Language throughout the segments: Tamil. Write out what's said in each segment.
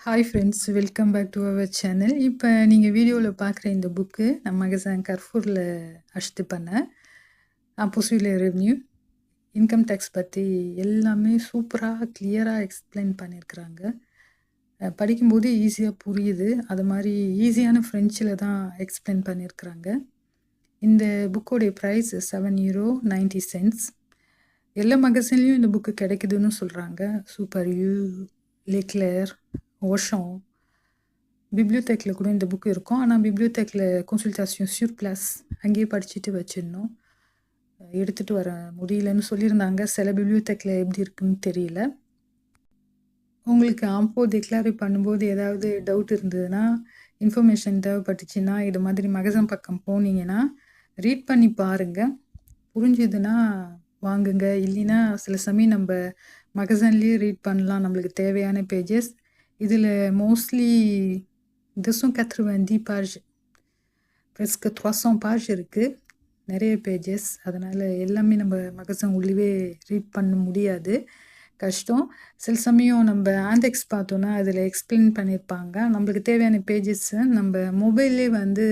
Hi friends welcome back to our channel இப்போ நீங்கள் வீடியோவில் பார்க்குற இந்த புக்கு நம்ம மகசான் கர்ஃபூரில் அஷ்டு பண்ணேன். அப்போசியில் ரெவன்யூ இன்கம் டேக்ஸ் பற்றி எல்லாமே சூப்பராக கிளியராக எக்ஸ்பிளைன் பண்ணியிருக்கிறாங்க படிக்கும்போது ஈஸியாக புரியுது. அது மாதிரி ஈஸியான ஃப்ரெஞ்சில் தான் எக்ஸ்பிளைன் பண்ணியிருக்கிறாங்க இந்த புக்கோடைய price seven euro ninety cents எல்லா மகசின்லேயும் இந்த புக்கு கிடைக்குதுன்னு சொல்கிறாங்க சூப்பர் யூ லெக்லேர் ஓஷம் பிப்ளியோதேக்கில் கூட இந்த புக்கு இருக்கும். ஆனால் பிப்ளியோதேக்கில் கன்சல்டேஷன் சூர் பிளாஸ் அங்கேயே படிச்சுட்டு வச்சிடணும். எடுத்துகிட்டு வர முடியலன்னு சொல்லியிருந்தாங்க. சில பிப்ளியோதேக்கில் எப்படி இருக்குன்னு தெரியல. உங்களுக்கு ஆம்போ டிக்ளாரி பண்ணும்போது ஏதாவது டவுட் இருந்ததுன்னா இன்ஃபர்மேஷன் தேவைப்பட்டுச்சுன்னா இது மாதிரி மகசம் பக்கம் போனீங்கன்னா ரீட் பண்ணி பாருங்கள் புரிஞ்சுதுன்னா வாங்குங்க. இல்லைன்னா சில சமயம் நம்ம மகசன்லேயே ரீட் பண்ணலாம். நம்மளுக்கு தேவையான பேஜஸ் இதில் மோஸ்ட்லி இதுசும் கத்ருவந்தி வந்தி பாஜ் ப்ரெஸ்க்கு த்வாசம் பாஜ் இருக்குது நிறைய பேஜஸ் அதனால் எல்லாமே நம்ம மகசன் உள்ளவே ரீட் பண்ண முடியாது. கஷ்டம். சில சமயம் நம்ம ஆண்டெக்ஸ் பார்த்தோன்னா அதில் எக்ஸ்பிளைன் பண்ணியிருப்பாங்க. நம்மளுக்கு தேவையான பேஜஸை நம்ம மொபைல்லே வந்து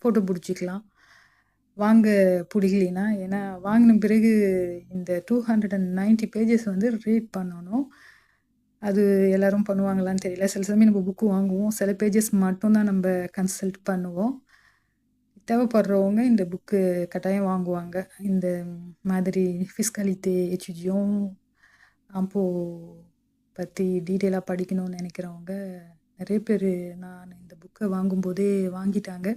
ஃபோட்டோ பிடிச்சிக்கலாம். வாங்க பிடிக்கலினா ஏன்னா வாங்கின பிறகு இந்த two hundred and ninety pages வந்து ரீட் பண்ணணும். அது எல்லாரும் பண்ணுவாங்களான்னு தெரியல. சில சமயம் நம்ம புக்கு வாங்குவோம். சில பேஜஸ் மட்டும்தான் நம்ம கன்சல்ட் பண்ணுவோம். தேவைப்படுறவங்க இந்த புக்கு கட்டாயம் வாங்குவாங்க. இந்த மாதிரி ஃபிஸ்காலிட்டி எச்சுஜியும் அப்போ பற்றி டீட்டெயிலாக படிக்கணும்னு நினைக்கிறவங்க நிறைய பேர் நான் இந்த புக்கை வாங்கும்போதே வாங்கிட்டாங்க.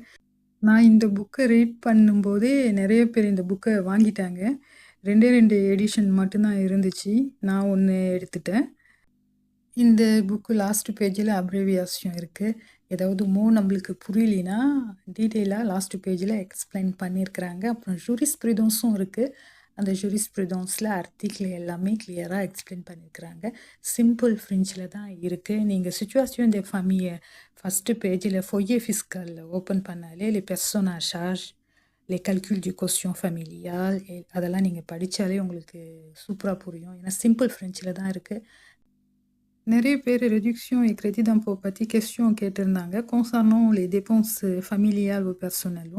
நான் இந்த புக்கை ரீட் பண்ணும்போதே நிறைய பேர் இந்த புக்கை வாங்கிட்டாங்க. ரெண்டே ரெண்டு எடிஷன் மட்டும்தான் இருந்துச்சு. நான் ஒன்று எடுத்துட்டேன். இந்த புக்கு லாஸ்ட்டு பேஜில் அப்ரேவியாசியம் இருக்குது ஏதாவது மோ நம்மளுக்கு புரியலினா டீட்டெயிலாக லாஸ்ட் பேஜில் எக்ஸ்பிளைன் பண்ணியிருக்கிறாங்க அப்புறம் ஜூரிஸ் ப்ரிதோன்ஸும் இருக்குது அந்த ஜூரிஸ் ப்ரிதோன்ஸில் ஆர்டிக்கிள் எல்லாமே கிளியராக எக்ஸ்பிளைன் பண்ணியிருக்கிறாங்க சிம்பிள் ஃப்ரெஞ்சில் தான் இருக்குது நீங்கள் சுச்சுவேஷன் இந்த ஃபமியை ஃபஸ்ட்டு பேஜில் ஃபொய்யே ஃபிஸ்கலில் ஓப்பன் பண்ணாலே இல்லை பெர்சோனா ஷார்ஜ் இல்லை கல்குல் டி du quotient அதெல்லாம் நீங்கள் படித்தாலே உங்களுக்கு சூப்பராக புரியும். ஏன்னா சிம்பிள் ஃப்ரெஞ்சில் தான் இருக்குது நிறைய பேர் ரெduction et crédit d'impôt பற்றி கொஸ்டின் கேட்டிருந்தாங்க concernant les dépenses familiales ou personnelles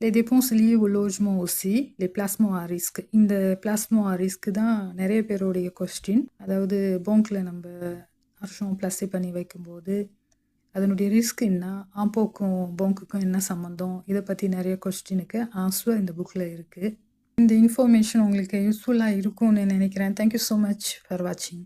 les dépenses liées au logement aussi les placements à risque இந்த placement à risque தான் நிறைய பேருடைய கொஸ்டின் அதாவது பேங்க்கில் நம்ம வருஷம் ப்ளஸ்ஸே பண்ணி வைக்கும்போது அதனுடைய ரிஸ்க் என்ன ஆம்போக்கும் பேங்க்குக்கும் என்ன சம்மந்தம் இதை பற்றி நிறைய கொஸ்டினுக்கு ஆன்சர் இந்த புக்கில் இருக்குது இந்த இன்ஃபர்மேஷன் உங்களுக்கு யூஸ்ஃபுல்லாக இருக்கும்னு நினைக்கிறேன் தேங்க்யூ ஸோ மச் ஃபார் வாட்சிங்